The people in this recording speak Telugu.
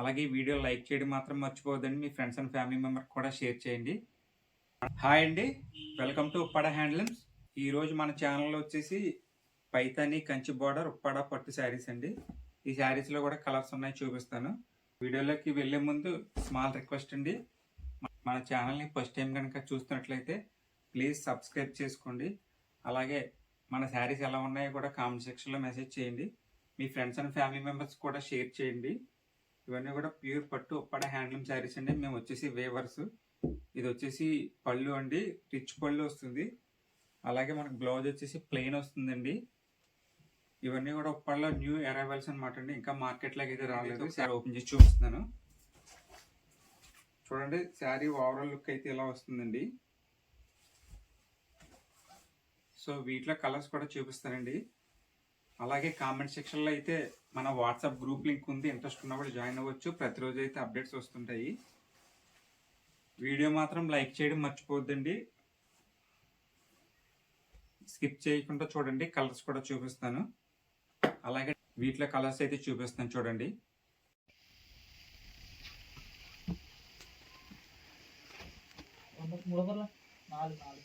అలాగే ఈ వీడియో లైక్ చేయడం మాత్రం మర్చిపోవద్దండి. మీ ఫ్రెండ్స్ అండ్ ఫ్యామిలీ మెంబర్ కూడా షేర్ చేయండి. హాయ్ అండి. Welcome to Uppada handlooms. ఈరోజు మన ఛానల్లో వచ్చేసి పైతాని కంచి బార్డర్ ఉప్పాడ పట్టు శారీస్ అండి. ఈ శారీస్లో కూడా కలర్స్ ఉన్నాయి చూపిస్తాను. వీడియోలోకి వెళ్ళే ముందు స్మాల్ రిక్వెస్ట్ అండి. మన ఛానల్ని ఫస్ట్ టైం కనుక చూస్తున్నట్లయితే ప్లీజ్ సబ్స్క్రైబ్ చేసుకోండి. అలాగే మన శారీస్ ఎలా ఉన్నాయో కూడా కామెంట్ సెక్షన్లో మెసేజ్ చేయండి. మీ ఫ్రెండ్స్ అండ్ ఫ్యామిలీ మెంబర్స్ కూడా షేర్ చేయండి. ఇవన్నీ కూడా ప్యూర్ పట్టు ఉప్పాడ హ్యాండ్లూమ్ శారీస్ అండి. మేము వచ్చేసి వేవర్స్. ఇది వచ్చేసి పళ్ళు అండి. రిచ్ పళ్ళు వస్తుంది. అలాగే మనకు బ్లౌజ్ వచ్చేసి ప్లెయిన్ వస్తుందండి. ఇవన్నీ కూడా ఉప్పాడలో న్యూ అరైవల్స్ అనమాట అండి. ఇంకా మార్కెట్లోకి అయితే రాలేదు. శారీ ఓపెన్ చేసి చూపిస్తున్నాను. చూడండి శారీ ఓవరాల్ లుక్ అయితే ఇలా వస్తుందండి. సో వీటిలో కలర్స్ కూడా చూపిస్తానండి. అలాగే కామెంట్ సెక్షన్లో అయితే మన వాట్సాప్ గ్రూప్ లింక్ ఉంది. ఇంట్రెస్ట్ ఉన్నప్పుడు జాయిన్ అవ్వచ్చు. ప్రతిరోజు అయితే అప్డేట్స్ వస్తుంటాయి. వీడియో మాత్రం లైక్ చేయడం మర్చిపోద్దండి స్కిప్ చేయకుండా చూడండి. కలర్స్ కూడా చూపిస్తాను. అలాగే వీటిలో కలర్స్ అయితే చూపిస్తాను చూడండి. నాలుగు నాలుగు.